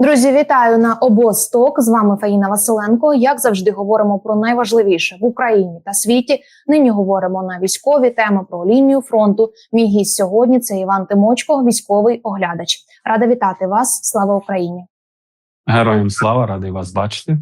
Друзі, вітаю на обосток. З вами Фаїна Василенко. Як завжди, говоримо про найважливіше в Україні та світі. Нині говоримо на військові теми про лінію фронту. Мій гість сьогодні це Іван Тимочко, військовий оглядач. Рада вітати вас. Слава Україні! Героям слава, радий вас бачити.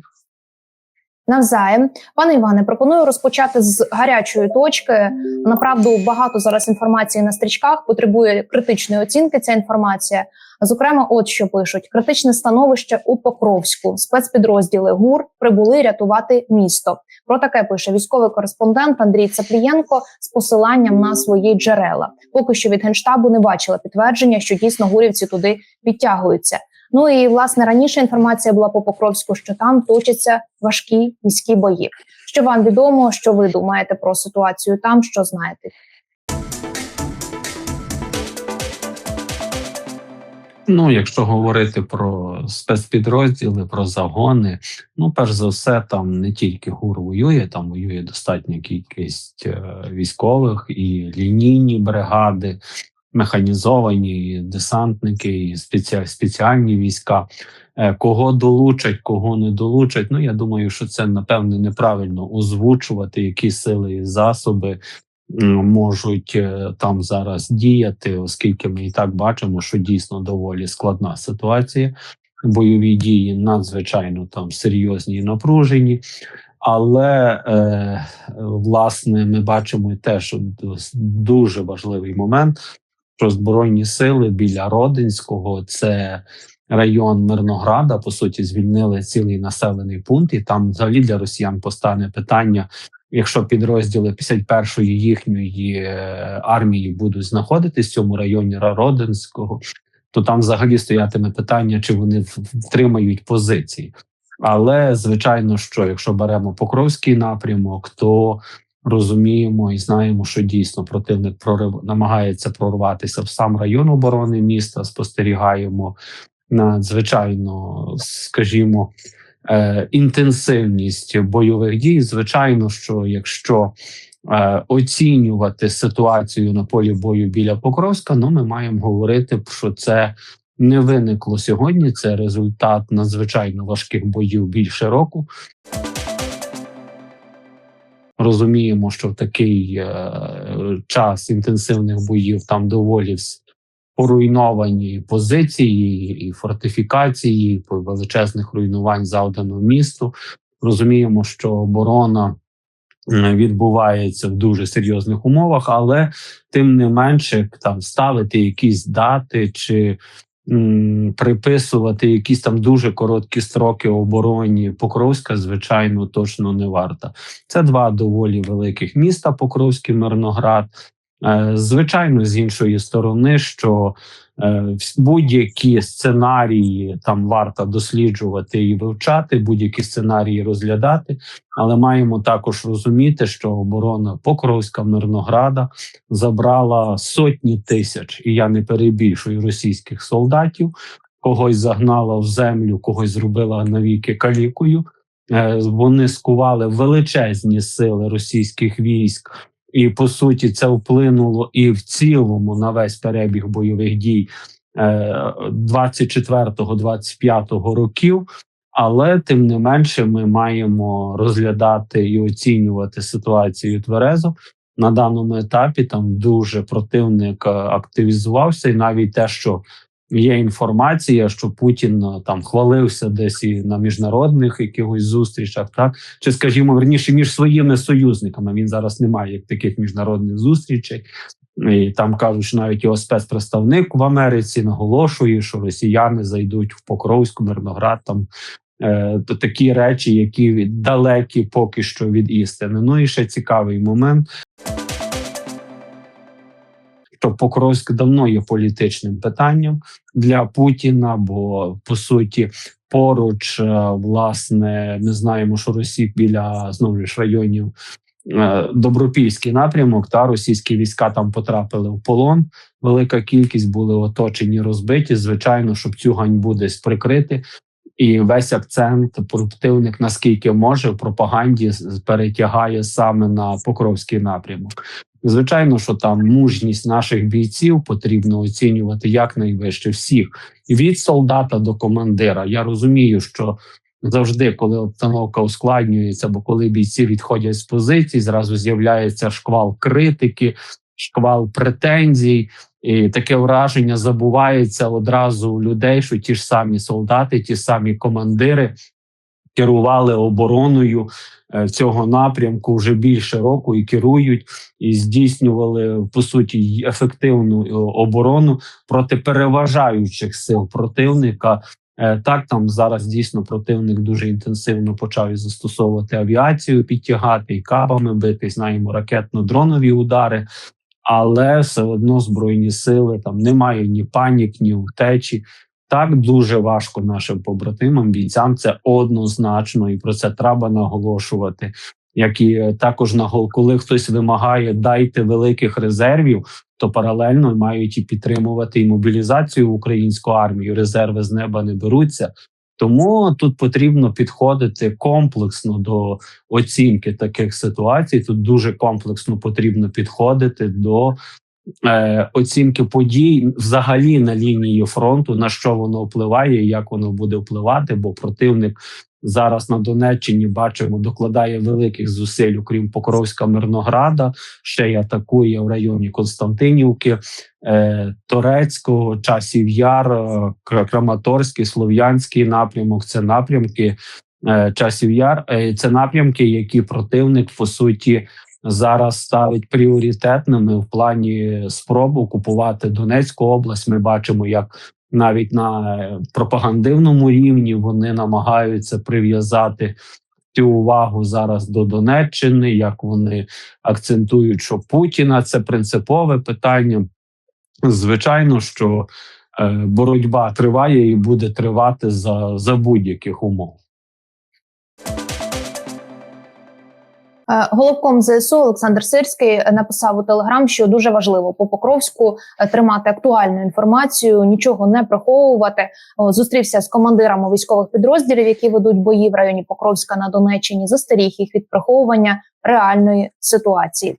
Навзаєм, пане Іване, пропоную розпочати з гарячої точки. Направду багато зараз інформації на стрічках потребує критичної оцінки. Ця інформація, зокрема, от що пишуть: критичне становище у Покровську. Спецпідрозділи ГУР прибули рятувати місто. Про таке пише військовий кореспондент Андрій Цаплієнко з посиланням на свої джерела. Поки що від генштабу не бачила підтвердження, що дійсно гурівці туди підтягуються. Ну і власне раніше інформація була по Покровську, що там точаться важкі міські бої. Що вам відомо, що ви думаєте про ситуацію там, що знаєте? Ну, якщо говорити про спецпідрозділи, про загони, ну перш за все, там не тільки ГУР воює, там воює достатня кількість е, військових і лінійні бригади, механізовані десантники, і спеці... спеціальні війська. Е, Кого долучать, кого не долучать. Ну я думаю, що це напевне неправильно озвучувати, які сили і засоби можуть е, там зараз діяти, оскільки ми і так бачимо, що дійсно доволі складна ситуація. Бойові дії надзвичайно там серйозні і напружені. Але е, власне ми бачимо і те, що дуже важливий момент, що збройні сили біля Родинського це район Мирнограда. По суті, звільнили цілий населений пункт, і там взагалі для росіян постане питання. Якщо підрозділи 51-ї їхньої е, армії будуть знаходитись в цьому районі Родинського, то там взагалі стоятиме питання, чи вони втримають позиції. Але звичайно, що якщо беремо Покровський напрямок, то розуміємо і знаємо, що дійсно противник прорив намагається прорватися в сам район оборони міста. Спостерігаємо надзвичайно, скажімо, е, інтенсивність бойових дій. Звичайно, що якщо е, оцінювати ситуацію на полі бою біля Покровська, ну ми маємо говорити, що це не виникло сьогодні. Це результат надзвичайно важких боїв більше року. Розуміємо, що в такий е, час інтенсивних боїв там доволі поруйновані позиції і фортифікації, і величезних руйнувань завдано місту. Розуміємо, що оборона відбувається в дуже серйозних умовах, але тим не менше там ставити якісь дати чи приписувати якісь там дуже короткі строки обороні Покровська, звичайно, точно не варто. Це два доволі великих міста: Покровський Мирноград. Е, Звичайно, з іншої сторони, що будь-які сценарії там варто досліджувати і вивчати, будь-які сценарії розглядати, але маємо також розуміти, що оборона Покровська Мирнограда забрала сотні тисяч, і я не перебільшую російських солдатів. Когось загнала в землю, когось зробила навіки калікою. Е, Вони скували величезні сили російських військ, і по суті це вплинуло і в цілому на весь перебіг бойових дій е, 24-25 років. Але тим не менше, ми маємо розглядати і оцінювати ситуацію тверезо. На даному етапі там дуже противник е, активізувався, і навіть те, що є інформація, що Путін е, там хвалився десь і на міжнародних якихось зустрічах, так чи скажімо, верніше між своїми союзниками. Він зараз не має таких міжнародних зустрічей. І там кажуть, що навіть його спецпредставник в Америці наголошує, що росіяни зайдуть в Покровську, Мирноград. Там е, то такі речі, які далекі поки що від істини. Ну і ще цікавий момент. Що Покровськ давно є політичним питанням для Путіна, бо по суті поруч, е, власне, ми знаємо, що Росія біля знову ж районів е, Добропільський напрямок, та російські війська там потрапили в полон. Велика кількість були оточені, розбиті. Звичайно, щоб цю ганьбу десь прикрити. І весь акцент противник, наскільки може, в пропаганді перетягає саме на Покровський напрямок. Звичайно, що там мужність наших бійців потрібно оцінювати якнайвище всіх і від солдата до командира. Я розумію, що завжди, коли обстановка ускладнюється, бо коли бійці відходять з позицій, зразу з'являється шквал критики, шквал претензій. І таке враження забувається одразу у людей, що ті ж самі солдати, ті самі командири керували обороною е, цього напрямку вже більше року і керують, і здійснювали по суті ефективну е, оборону проти переважаючих сил противника. Е, Так, там зараз дійсно противник дуже інтенсивно почав застосовувати авіацію, підтягати і кабами бити. Знаємо ракетно-дронові удари, але все одно збройні сили там немає ні панік, ні втечі. Так дуже важко нашим побратимам, бійцям. Це однозначно, і про це треба наголошувати. Як і е, також нагол, коли хтось вимагає дайте великих резервів, то паралельно мають і підтримувати і мобілізацію українську армію. Резерви з неба не беруться. Тому тут потрібно підходити комплексно до оцінки таких ситуацій. Тут дуже комплексно потрібно підходити до е, оцінки подій взагалі на лінії фронту, на що воно впливає, як воно буде впливати, бо противник. Зараз на Донеччині бачимо, докладає великих зусиль, окрім Покровська Мирнограда, ще й атакує в районі Константинівки, е, Торецького, Часів Яр, е, Краматорський, Слов'янський напрямок. Це напрямки Часів Яр. Це напрямки, які противник по суті зараз ставить пріоритетними в плані спроб окупувати Донецьку область. Ми бачимо, як навіть на е, пропагандивному рівні вони намагаються прив'язати цю увагу зараз до Донеччини, як вони акцентують, що Путіна це принципове питання. Звичайно, що е, боротьба триває і буде тривати за, за будь-яких умов. Головком ЗСУ Олександр Сирський е, написав у Телеграм, що дуже важливо по Покровську е, тримати актуальну інформацію, нічого не приховувати. Зустрівся з командирами військових підрозділів, які ведуть бої в районі Покровська на Донеччині. Застеріг їх від приховування реальної ситуації. Е,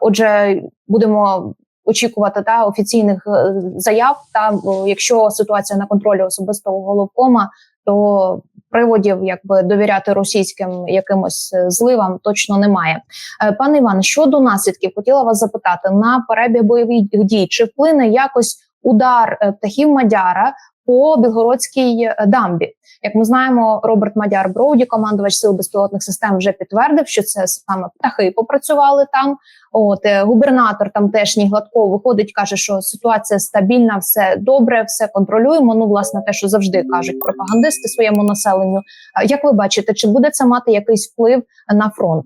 Отже, будемо очікувати та офіційних е, заяв. Та якщо ситуація на контролі особистого головкома, то приводів, якби довіряти російським якимось е, зливам, точно немає. Е, Пане Іван, щодо наслідків, хотіла вас запитати на перебіг бойових дій, чи вплине якось удар е, птахів Мадяра по Білгородській е, дамбі? Як ми знаємо, Роберт Мадяр Броуді, командувач сил безпілотних систем, вже підтвердив, що це саме птахи попрацювали там. От е, губернатор тамтешній Гладков виходить, каже, що ситуація стабільна, все добре, все контролюємо. Ну, власне, те, що завжди кажуть пропагандисти своєму населенню. Як ви бачите, чи буде це мати якийсь вплив на фронт?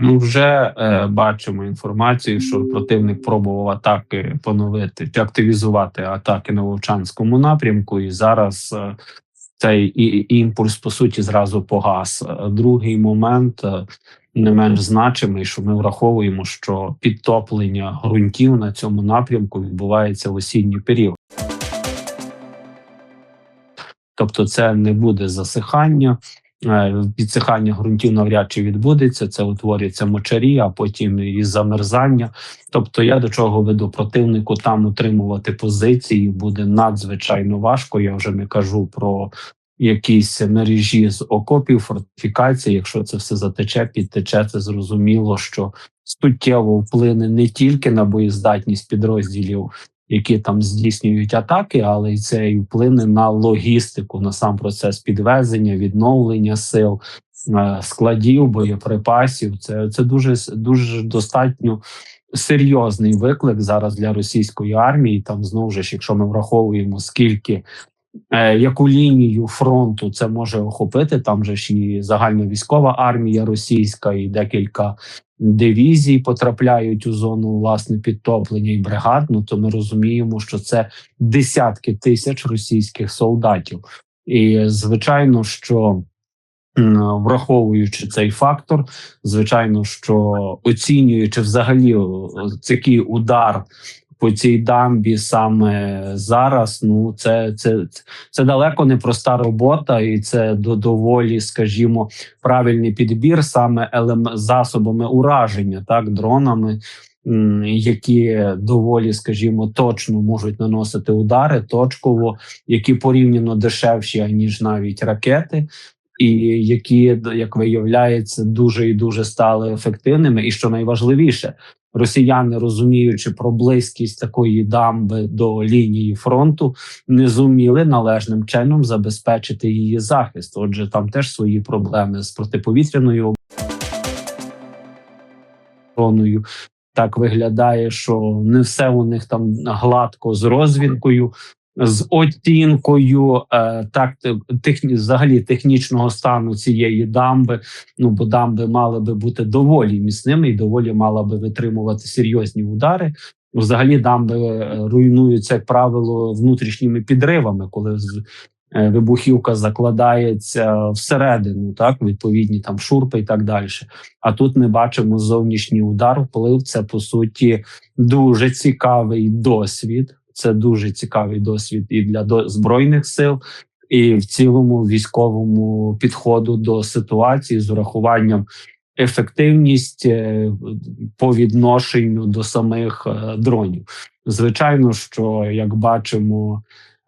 Ну, вже е, бачимо інформацію, що противник пробував атаки поновити чи активізувати атаки на Вовчанському напрямку, і зараз е, цей імпульс по суті зразу погас. Е, Другий момент е, не менш значимий, що ми враховуємо, що підтоплення ґрунтів на цьому напрямку відбувається в осінній період. Тобто, це не буде засихання. Е, Підсихання ґрунтів навряд чи відбудеться. Це утворюється мочарі, а потім і замерзання. Тобто, я до чого веду противнику там утримувати позиції буде надзвичайно важко. Я вже не кажу про якісь мережі з окопів, фортифікацій. Якщо це все затече, підтече, це зрозуміло, що суттєво вплине не тільки на боєздатність підрозділів, які там здійснюють атаки, але й це і вплине на логістику, на сам процес підвезення, відновлення сил, е, складів, боєприпасів. Це, це дуже дуже достатньо. Серйозний виклик зараз для російської армії. Там знову ж, якщо ми враховуємо скільки яку лінію фронту це може охопити, там же ж і загальновійськова армія російська, і декілька дивізій потрапляють у зону власне підтоплення і бригад. Ну то ми розуміємо, що це десятки тисяч російських солдатів, і звичайно, що. Враховуючи цей фактор, звичайно, що оцінюючи взагалі такий удар по цій дамбі саме зараз. Ну це, це, це далеко не проста робота, і це до доволі, скажімо, правильний підбір саме засобами ураження, так дронами. Які доволі, скажімо, точно можуть наносити удари точково, які порівняно дешевші аніж навіть ракети, і які, як виявляється, дуже і дуже стали ефективними. І що найважливіше, росіяни, розуміючи про близькість такої дамби до лінії фронту, не зуміли належним чином забезпечити її захист. Отже, там теж свої проблеми з протиповітряною обороною. Так виглядає, що не все у них там гладко з розвідкою, з оцінкою е, так техні, взагалі технічного стану цієї дамби. Ну бо дамби мали би бути доволі міцними і доволі мала би витримувати серйозні удари. Взагалі, дамби е, руйнуються, як правило, внутрішніми підривами, коли е, вибухівка закладається всередину, так відповідні там шурпи і так далі. А тут ми бачимо зовнішній удар, вплив. Це по суті дуже цікавий досвід. Це дуже цікавий досвід і для збройних сил, і в цілому військовому підходу до ситуації з урахуванням ефективність е, по відношенню до самих е, дронів. Звичайно, що як бачимо.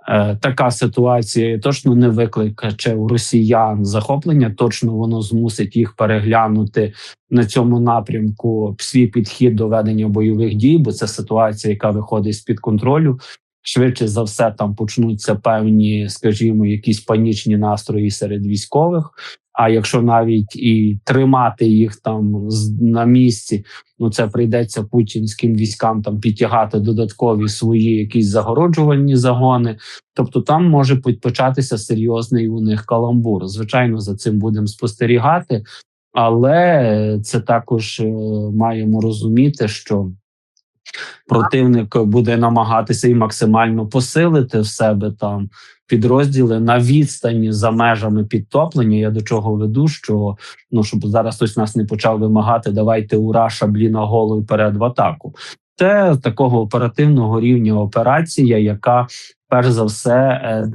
Е, Така ситуація точно не викликає у росіян захоплення. Точно воно змусить їх переглянути на цьому напрямку свій підхід до ведення бойових дій, бо це ситуація, яка виходить з під контролю. Швидше за все, там почнуться певні, скажімо, якісь панічні настрої серед військових. А якщо навіть і тримати їх там на місці, ну це прийдеться путінським військам там підтягати додаткові свої якісь загороджувальні загони. Тобто там може початися серйозний у них каламбур. Звичайно, за цим будемо спостерігати, але це також е, маємо розуміти, що противник буде намагатися і максимально посилити в себе там підрозділи на відстані за межами підтоплення. Я до чого веду, що ну щоб зараз хтось нас не почав вимагати, давайте ура, шаблі на голову перед в атаку. Це такого оперативного рівня операція, яка перш за все е,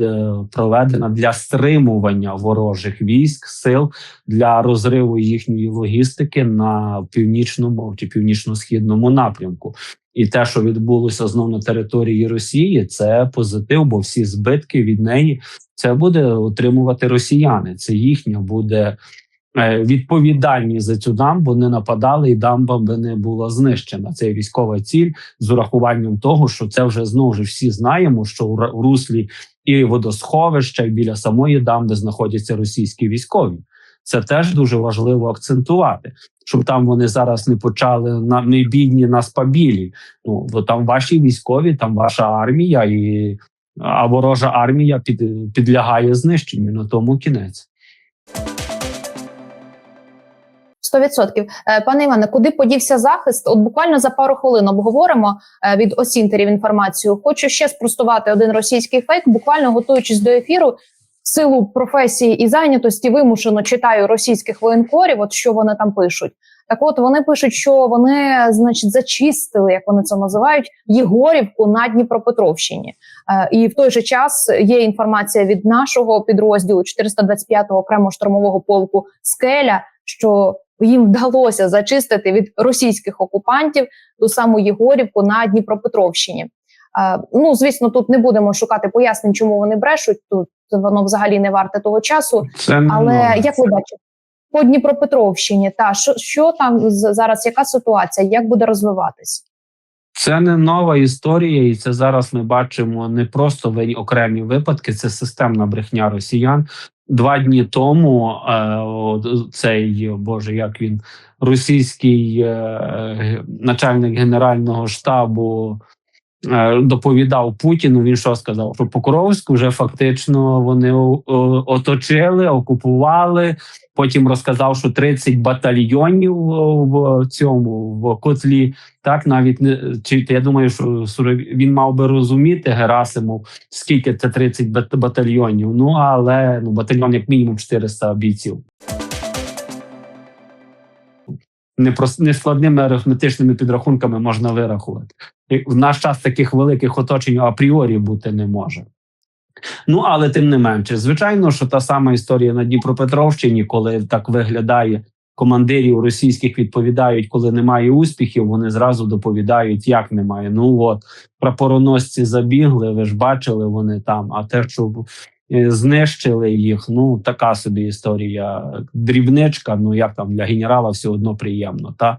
проведена для стримування ворожих військ, сил для розриву їхньої логістики на північному чи північно-східному напрямку. І те, що відбулося знов на території Росії, це позитив, бо всі збитки від неї це буде отримувати росіяни. Це їхня буде е, відповідальність за цю дамбу. Не нападали, і дамба би не була знищена. Це військова ціль з урахуванням того, що це вже знову ж всі знаємо, що у руслі і водосховища, і біля самої дамби знаходяться російські військові. Це теж дуже важливо акцентувати, щоб там вони зараз не почали на не бідні нас побілі. Ну бо там ваші військові, там ваша армія, і а ворожа армія під, підлягає знищенню. На тому кінець. 100%. Е, Пане Іване, куди подівся захист? От буквально за пару хвилин обговоримо е, від осінтерів інформацію. Хочу ще спростувати один російський фейк. Буквально готуючись до ефіру, в силу професії і зайнятості вимушено читаю російських воєнкорів. От що вони там пишуть. Так, от вони пишуть, що вони, значить, зачистили, як вони це називають, Єгорівку на Дніпропетровщині. Е, І в той же час є інформація від нашого підрозділу 425-го окремого штурмового полку Скеля, що їм вдалося зачистити від російських окупантів ту саму Єгорівку на Дніпропетровщині. Е, Ну, звісно, тут не будемо шукати пояснень, чому вони брешуть. Тут воно взагалі не варте того часу. Це Але не як ви бачите, по Дніпропетровщині, та що, що там зараз, яка ситуація, як буде розвиватися? Це не нова історія, і це зараз ми бачимо не просто ви- окремі випадки, це системна брехня росіян. Два дні тому е, цей Боже, як він російський е, начальник генерального штабу е, доповідав Путіну. Він що сказав? Що Покровськ вже фактично вони оточили, окупували. Потім розказав, що 30 батальйонів в цьому в котлі. Так, навіть не чи я думаю, що він мав би розуміти Герасимов, скільки це 30 батальйонів. Ну але ну батальйон як мінімум 400 бійців. Нескладними арифметичними підрахунками можна вирахувати. в наш час таких великих оточень апріорі бути не може. Ну але тим не менше, звичайно, що та сама історія на Дніпропетровщині, коли так виглядає. Командирів російських відповідають, коли немає успіхів, вони зразу доповідають, як немає. Ну от прапороносці забігли, ви ж бачили, вони там. А те, що е, знищили їх, ну така собі історія. Дрібничка. Ну як там для генерала все одно приємно, та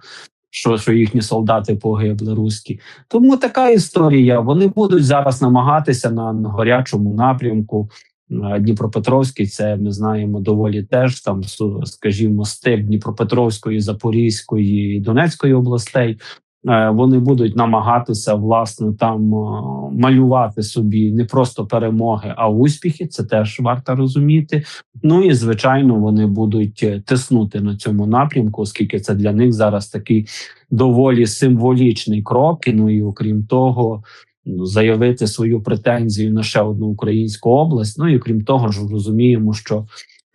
що, що їхні солдати погибли руські. Тому така історія. Вони будуть зараз намагатися на, гарячому напрямку. Е, Дніпропетровський, це ми знаємо доволі теж там, скажімо, стиль Дніпропетровської, Запорізької і Донецької областей. Е, Вони будуть намагатися власне там е, малювати собі не просто перемоги, а успіхи. Це теж варто розуміти. Ну і звичайно, вони будуть е, тиснути на цьому напрямку, оскільки це для них зараз такий доволі символічний крок. Ну і окрім того, ну, заявити свою претензію на ще одну українську область. Ну і крім того, ж розуміємо, що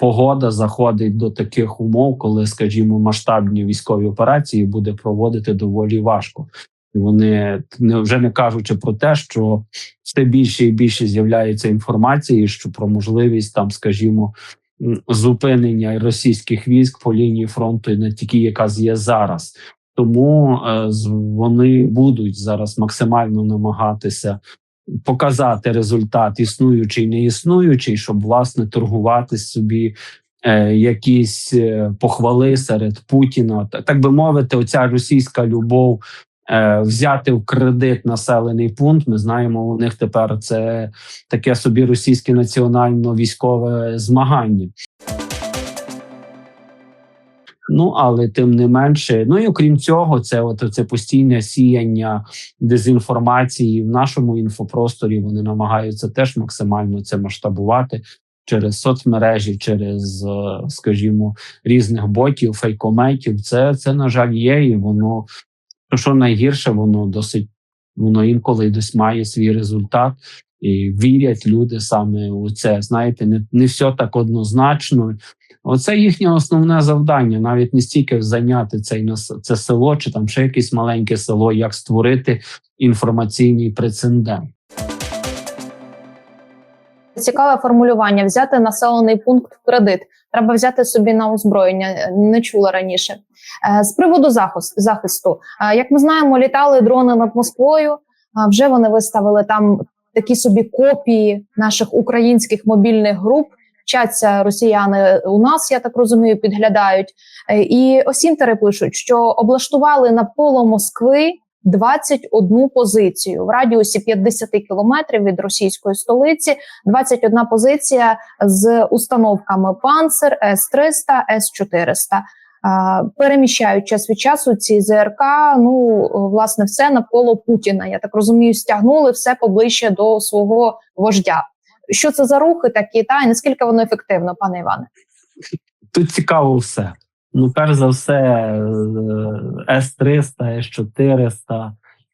погода заходить до таких умов, коли, скажімо, масштабні військові операції буде проводити доволі важко. І Вони не вже не кажучи про те, що все більше і більше з'являється інформації, що про можливість там, скажімо, зупинення російських військ по лінії фронту, не тільки яка є зараз. Тому е, вони будуть зараз максимально намагатися показати результат, існуючий, не існуючий, щоб власне торгувати собі е, якісь е, похвали серед Путіна. Так би мовити, оця російська любов. е, Взяти в кредит населений пункт. Ми знаємо, у них тепер це таке собі російське національно-військове змагання. Ну але тим не менше, ну і окрім цього, це от це постійне сіяння дезінформації в нашому інфопросторі. Вони намагаються теж максимально це масштабувати через соцмережі, через, е, скажімо, різних ботів, фейкометів. Це це на жаль є, і воно що найгірше, воно досить воно інколи десь має свій результат. І вірять люди саме у це. Знаєте, не, не все так однозначно. Оце їхнє основне завдання, навіть не стільки зайняти цей це село чи там ще якесь маленьке село, як створити інформаційний прецедент. Цікаве формулювання: взяти населений пункт в кредит. Треба взяти собі на озброєння. Не чула раніше. Е, З приводу захист- захисту, Е, як ми знаємо, літали дрони над Москвою. а Вже вони виставили там такі собі копії наших українських мобільних груп. Вчаться росіяни у нас, я так розумію, підглядають. Е, І осінтери пишуть, що облаштували навколо Москви 21 позицію в радіусі 50 кілометрів від російської столиці. 21 позиція з установками Панцер, С-300, С-400. Е, Переміщають час від часу ці ЗРК. Ну власне, все навколо Путіна. Я так розумію, стягнули все поближче до свого вождя. Що це за рухи такі? Та і наскільки воно ефективно, пане Іване? Тут цікаво все. Ну, перш за все, С-300, С-400,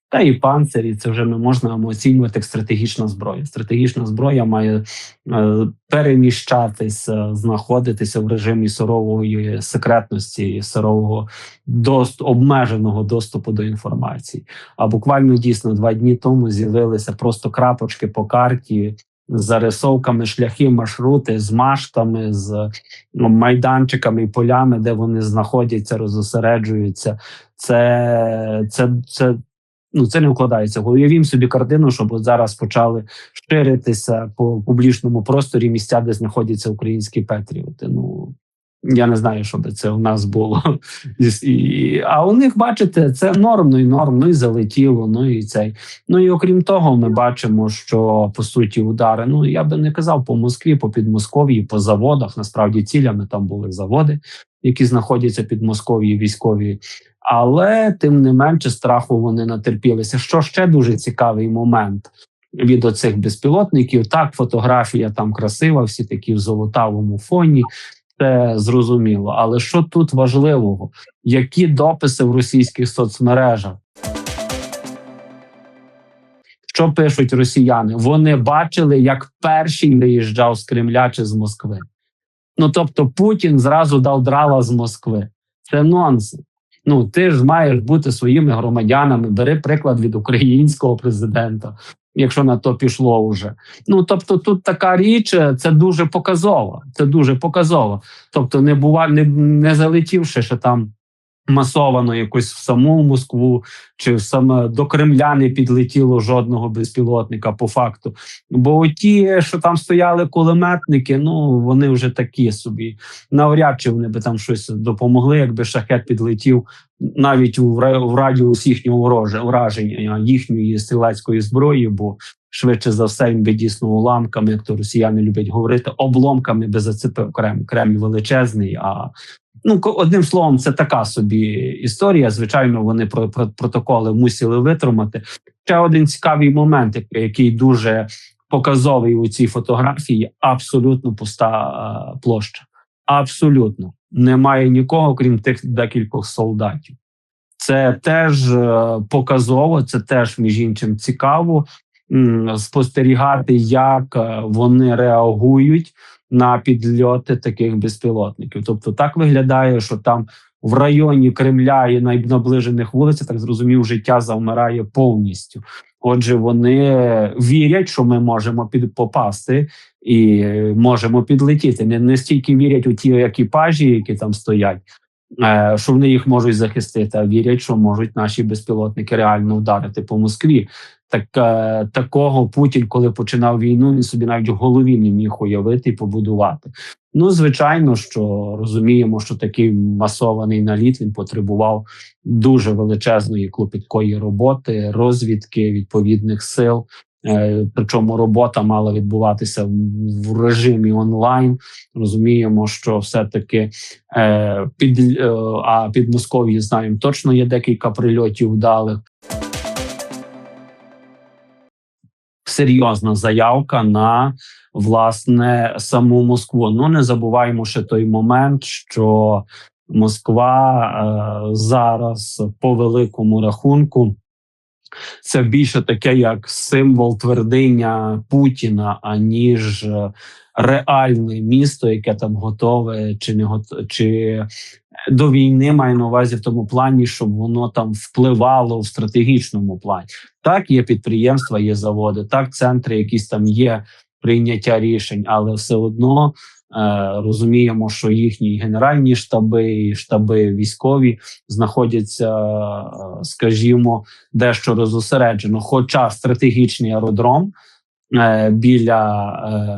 та і панцирі. Це вже не можна оцінювати як стратегічна зброя. Стратегічна зброя має е, переміщатися, знаходитися в режимі сурової секретності, сурового дост, обмеженого доступу до інформації. А буквально дійсно два дні тому з'явилися просто крапочки по карті. Зарисовками, шляхи, маршрути з маштами, з ну, майданчиками і полями, де вони знаходяться, розосереджуються. Це, це, це, ну, це не вкладається. Уявім собі картину, щоб зараз почали ширитися по публічному просторі місця, де знаходяться українські патріоти. Ну я не знаю, що би це у нас було. А у них, бачите, це норм, ну і норм, ну і залетіло, ну і цей. Ну і окрім того, ми бачимо, що по суті удари. Ну я би не казав по Москві, по Підмосков'ї, по заводах. Насправді цілями там були заводи, які знаходяться під Москов'ї військові. Але тим не менше страху вони натерпілися. Що ще дуже цікавий момент від оцих безпілотників. Так, фотографія там красива, всі такі в золотавому фоні. Це зрозуміло. Але що тут важливого? Які дописи в російських соцмережах? Що пишуть росіяни? Вони бачили, як перший виїжджав з Кремля чи з Москви. Ну тобто, Путін зразу дав драла з Москви. Це нонсенс. Ну ти ж маєш бути своїми громадянами. Бери приклад від українського президента, якщо на то пішло вже. Ну тобто, тут така річ, це дуже показово. Це дуже показово. Тобто, не бува, не, не залетівши ще там масовано якось в саму Москву чи саме до Кремля не підлетіло жодного безпілотника по факту. Бо ті, що там стояли кулеметники, ну вони вже такі собі. Навряд чи вони би там щось допомогли, якби шахет підлетів навіть в радіус їхнього враження їхньої стрілецької зброї, бо швидше за все він би дійсно уламками, як то росіяни люблять говорити, обломками би зацепив Кремль. Кремль величезний. А ну одним словом, це така собі історія. Звичайно, вони про, про протоколи мусили витримати. Ще один цікавий момент, який- дуже показовий у цій фотографії, абсолютно пуста е, площа. Абсолютно немає нікого, крім тих декількох солдатів. Це теж е, показово, це теж між іншим цікаво спостерігати, як е, вони реагують на підльоти таких безпілотників. Тобто, так виглядає, що там в районі Кремля і на наближених вулицях, так зрозумів, життя завмирає повністю. Отже, вони вірять, що ми можемо під попасти і можемо підлетіти. Не, настільки вірять у ті екіпажі, які там стоять, е, що вони їх можуть захистити, а вірять, що можуть наші безпілотники реально вдарити по Москві. Так е, такого Путін, коли починав війну, він собі навіть в голові не міг уявити і побудувати. Ну, звичайно, що розуміємо, що такий масований наліт він потребував дуже величезної клопіткої роботи, розвідки відповідних сил. Е, Причому робота мала відбуватися в- режимі онлайн. Розуміємо, що все-таки е, під е, а під Москов'ю знаємо точно є декілька прильотів вдалих. Серйозна заявка на власне саму Москву. Ну не забуваємо ще той момент, що Москва е, зараз по великому рахунку це більше таке як символ твердиня Путіна, аніж е, реальне місто, яке там готове чи не готове, чи до війни маю на увазі в тому плані, щоб воно там впливало в стратегічному плані. Так, є підприємства, є заводи, так, центри, якісь там є прийняття рішень, але все одно розуміємо, що їхні генеральні штаби, і штаби військові знаходяться, е, скажімо, дещо розосереджено. Хоча стратегічний аеродром е, біля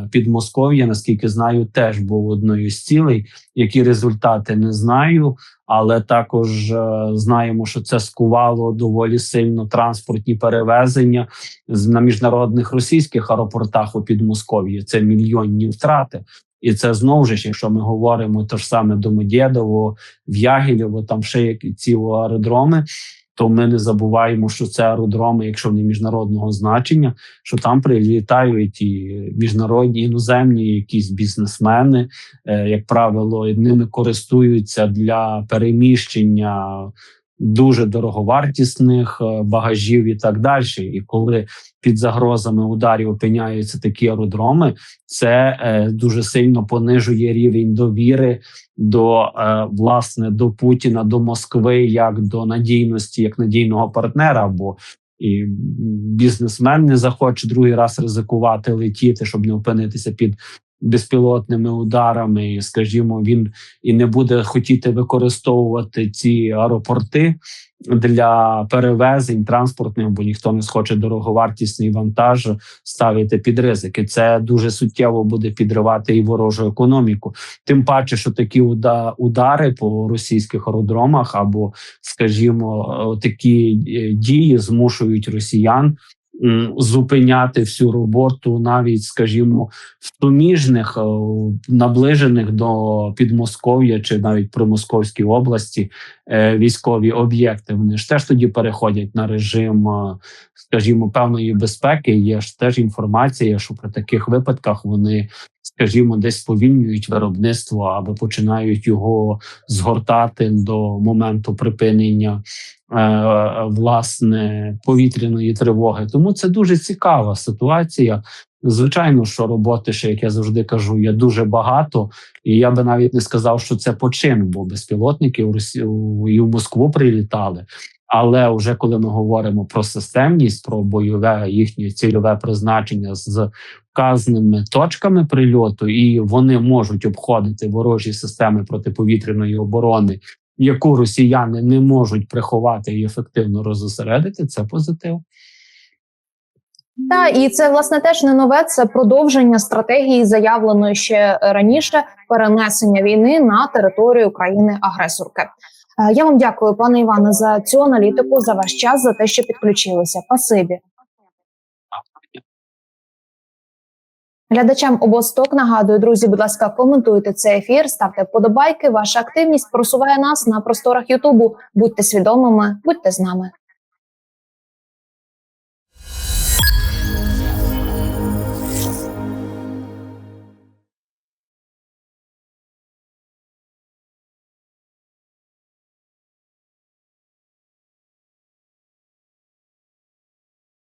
е, Підмосков'я, наскільки знаю, теж був одною з цілей. Які результати не знаю, але також е, знаємо, що це скувало доволі сильно транспортні перевезення з на міжнародних російських аеропортах у Підмосков'ї. Це мільйонні втрати. І це знову ж, якщо ми говоримо то ж саме Домодєдово, в Ягілєво, там ще які ці аеродроми, то ми не забуваємо, що це аеродроми, якщо вони міжнародного значення, що там прилітають і міжнародні іноземні якісь бізнесмени, е, як правило, ними користуються для переміщення дуже дороговартісних е, багажів і так далі. І коли під загрозами ударів опиняються такі аеродроми, це е, дуже сильно понижує рівень довіри до е, власне до Путіна, до Москви, як до надійності, як надійного партнера. Бо і бізнесмен не захоче другий раз ризикувати летіти, щоб не опинитися під безпілотними ударами. Скажімо, він і не буде хотіти використовувати ці аеропорти для перевезень транспортних, бо ніхто не схоче дороговартісний вантаж ставити під ризики. Це дуже суттєво буде підривати і ворожу економіку. Тим паче, що такі уда- удари по російських аеродромах або, скажімо, е, такі е, дії змушують росіян. Зупиняти всю роботу, навіть скажімо, в суміжних е, наближених до Підмосков'я чи навіть Примосковській області е, військові об'єкти. Вони ж теж тоді переходять на режим, е, скажімо, певної безпеки. Є ж теж інформація, що при таких випадках вони, скажімо, десь сповільнюють виробництво або починають його згортати до моменту припинення. е, Власне повітряної тривоги, тому це дуже цікава ситуація. Звичайно, що роботи, ще як я завжди кажу, є дуже багато, і я би навіть не сказав, що це почин, бо безпілотники в Росі... і в Москву прилітали. Але вже коли ми говоримо про системність, про бойове їхнє цільове призначення з вказаними точками прильоту, і вони можуть обходити ворожі системи протиповітряної оборони, яку росіяни не можуть приховати і ефективно розосередити, це позитив. Та і це власне теж не нове. Це продовження стратегії, заявленої ще раніше перенесення війни на територію країни агресорки. Е, Я вам дякую, пане Іване, за цю аналітику, за ваш час, за те, що підключилися. Пасибі. Глядачам обосток нагадую, друзі, будь ласка, коментуйте цей ефір, ставте вподобайки. Ваша активність просуває нас на просторах Ютубу. Будьте свідомими, будьте з нами.